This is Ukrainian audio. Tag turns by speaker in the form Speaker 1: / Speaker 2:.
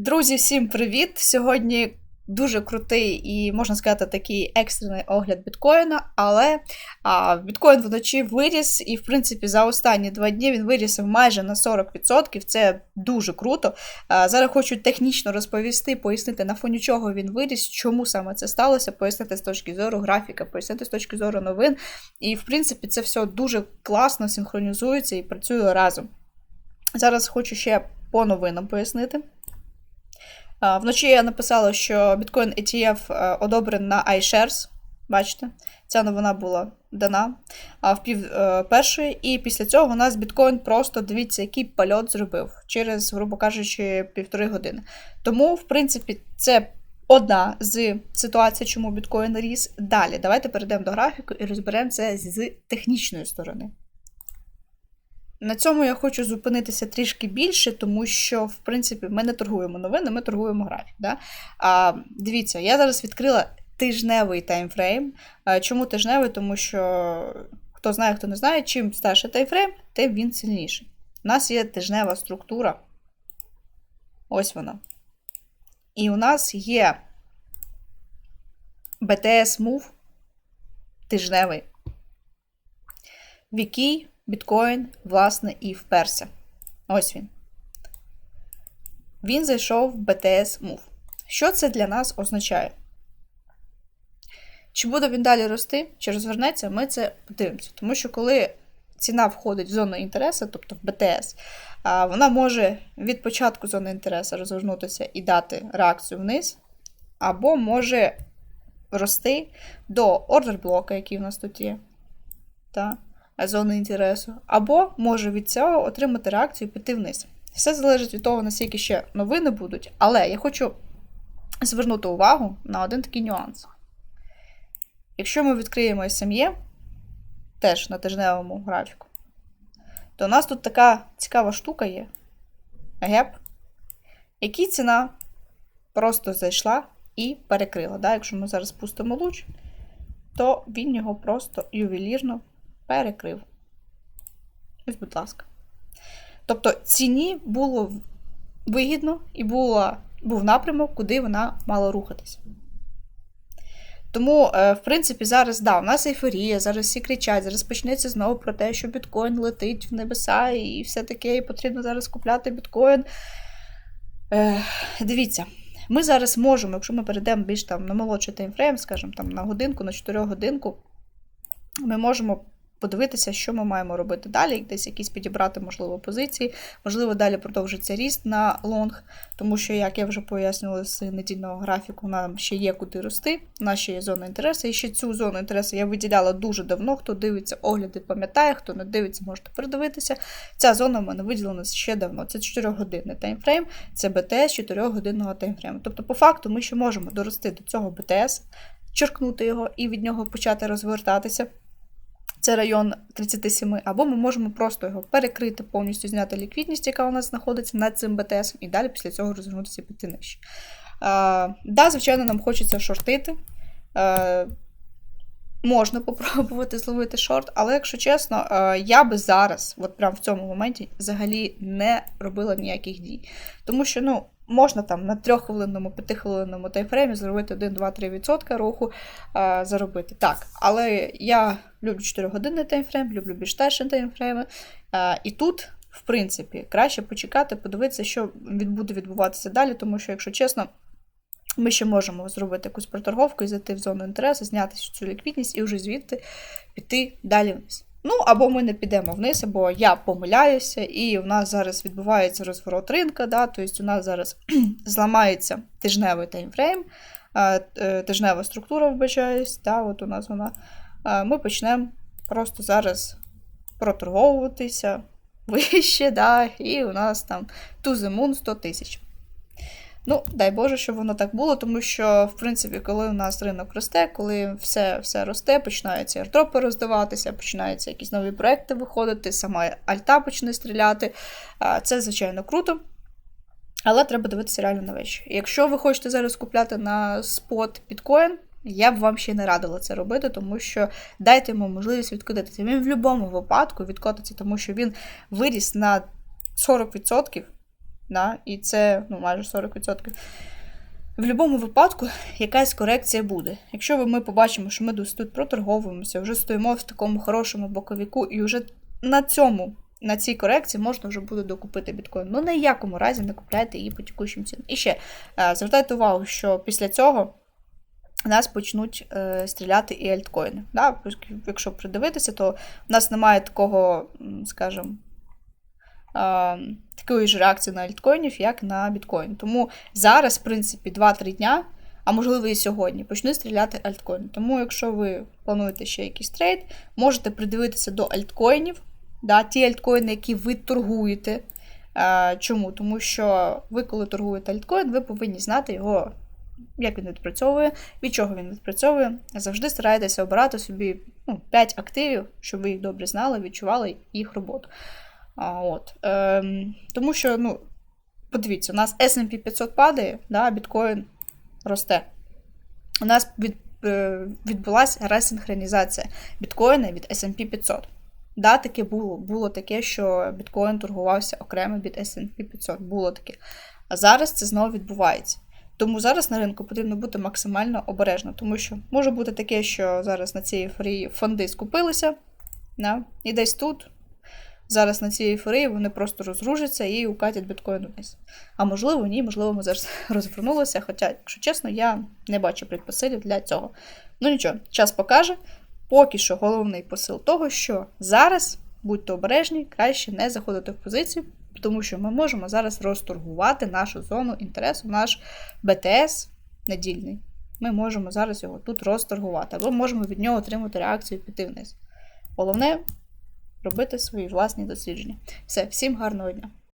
Speaker 1: Друзі, всім привіт! Сьогодні дуже крутий і, можна сказати, такий екстрений огляд біткоїна, але а, біткоін вночі виріс, і, в принципі, за останні два дні він виріс майже на 40%. Це дуже круто. А, зараз хочу технічно розповісти, пояснити, на фоні чого він виріс, чому саме це сталося, пояснити з точки зору графіка, пояснити з точки зору новин. І, в принципі, це все дуже класно синхронізується і працює разом. Зараз хочу ще по новинам пояснити. Вночі я написала, що Bitcoin ETF е, одобрен на iShares. Бачите, ця новина була дана в пів е, першої, і після цього у нас біткоін просто дивіться, який польот зробив через, грубо кажучи, півтори години. Тому, в принципі, це одна з ситуацій, чому біткоін ріс. Далі, давайте перейдемо до графіку і розберемо це з технічної сторони. На цьому я хочу зупинитися трішки більше, тому що, в принципі, ми не торгуємо новини, ми торгуємо графік. Да? А, Дивіться, я зараз відкрила тижневий таймфрейм. А, Чому тижневий? Тому що хто знає, хто не знає, чим старший таймфрейм, тим він сильніший. У нас є тижнева структура. Ось вона. І у нас є BTS Move тижневий, в який біткоін, власне, і вперся. Ось він. Він зайшов в BTS Move. Що це для нас означає? Чи буде він далі рости, чи розвернеться, ми це подивимося. Тому що коли ціна входить в зону інтересу, тобто в BTS, вона може від початку зони інтересу розвернутися і дати реакцію вниз, або може рости до ордер блока, який у нас тут є. Так зони інтересу, або може від цього отримати реакцію і піти вниз. Все залежить від того, наскільки ще новини будуть, але я хочу звернути увагу на один такий нюанс. Якщо ми відкриємо SME, теж на тижневому графіку, то у нас тут така цікава штука є. Геп, який ціна просто зайшла і перекрила. Да? Якщо ми зараз пустимо луч, то він його просто ювелірно перекрив. Ось, будь ласка. Тобто, ціні було вигідно і було, був напрямок, куди вона мала рухатися. Тому, е, в принципі, зараз, да, у нас ейфорія, зараз всі кричать, зараз почнеться знову про те, що біткоін летить в небеса і все таке, і потрібно зараз купляти біткоін. Е, Дивіться, ми зараз можемо, якщо ми перейдемо більш там на молодший таймфрейм, скажімо, там на годинку, на 4 годинку, ми можемо подивитися, що ми маємо робити далі, десь якісь підібрати, можливо, позиції, можливо, далі продовжиться ріст на лонг, тому що, як я вже пояснювала з недільного графіку, нам ще є куди рости, у ще є зона інтересу. І ще цю зону інтересу я виділяла дуже давно. Хто дивиться огляди, пам'ятає, хто не дивиться, можете передивитися. Ця зона в мене виділена ще давно. Це 4-годинний таймфрейм, це БТС 4-годинного таймфрейму. Тобто, по факту, ми ще можемо дорости до цього БТС, черкнути його і від нього почати розвертатися це район 37, або ми можемо просто його перекрити, повністю зняти ліквідність, яка у нас знаходиться над цим БТС, і далі після цього розвернутися піти нижче. Так, да, звичайно, нам хочеться шортити. А, Можна попробувати зловити шорт, але, якщо чесно, я би зараз, от прямо в цьому моменті, взагалі не робила ніяких дій. Тому що, ну, Можна там на 3-хвилинному, 5-хвилинному таймфреймі зробити 1-2-3% руху а, заробити. Так, але я люблю 4-годинний таймфрейм, люблю більш старші таймфрейми. А, і тут, в принципі, краще почекати, подивитися, що буде відбуватися далі, тому що, якщо чесно, ми ще можемо зробити якусь проторговку і зайти в зону інтересу, зняти цю ліквідність і вже звідти піти далі вниз. Ну, або ми не підемо вниз, або я помиляюся, і у нас зараз відбувається розворот ринка, да, тобто у нас зараз зламається тижневий таймфрейм, е, тижнева структура вбачаюсь, да, от у нас вона. Ми почнемо просто зараз проторговуватися вище, да, і у нас там to the moon 100 тисяч. Ну, дай Боже, щоб воно так було, тому що, в принципі, коли у нас ринок росте, коли все все росте, починаються артропи роздаватися, починаються якісь нові проекти виходити, сама альта почне стріляти. Це, звичайно, круто. Але треба дивитися реально на вещі. Якщо ви хочете зараз купляти на спот біткоін, я б вам ще не радила це робити, тому що дайте йому можливість відкотитися. Він в будь-якому випадку відкотиться, тому що він виріс на 40%. Да, і це ну, майже 40%. В будь-якому випадку якась корекція буде. Якщо ми побачимо, що ми десь тут проторговуємося, вже стоїмо в такому хорошому боковіку, і вже на цьому, на цій корекції можна вже буде докупити біткоін. Ну, ні якому разі не купляйте її по текущим цінам. І ще е, звертайте увагу, що після цього нас почнуть е, стріляти і альткоїни. Да? Якщо придивитися, то в нас немає такого, скажімо, такої ж реакції на альткоїнів, як на біткоін. Тому зараз, в принципі, 2-3 дня, а можливо і сьогодні, почнуть стріляти альткоїни. Тому, якщо ви плануєте ще якийсь трейд, можете придивитися до альткоїнів, да, ті альткоїни, які ви торгуєте. Чому? Тому що ви, коли торгуєте альткоін, ви повинні знати його, як він відпрацьовує, від чого він відпрацьовує. Завжди старайтеся обирати собі ну, 5 активів, щоб ви їх добре знали, відчували їх роботу. От. Ем, тому що, ну, подивіться, у нас SP 500 падає, да, біткоін росте. У нас від, е, відбулася ресинхронізація біткоїна від SP 500. Да, таке було. Було таке, що біткоін торгувався окремо від SP 500. Було таке. А зараз це знову відбувається. Тому зараз на ринку потрібно бути максимально обережно, тому що може бути таке, що зараз на цій ейфорії фонди скупилися, да, і десь тут, зараз на цій ейфорії вони просто розружаться і укатять біткоін вниз. А можливо, ні, можливо, ми зараз розвернулися. Хоча, якщо чесно, я не бачу предпосилів для цього. Ну нічого, час покаже. Поки що головний посил того, що зараз будьте обережні, краще не заходити в позицію, тому що ми можемо зараз розторгувати нашу зону інтересу, наш БТС недільний. Ми можемо зараз його тут розторгувати, або можемо від нього отримати реакцію і піти вниз. Головне робити свої власні дослідження. Все, всім гарного дня!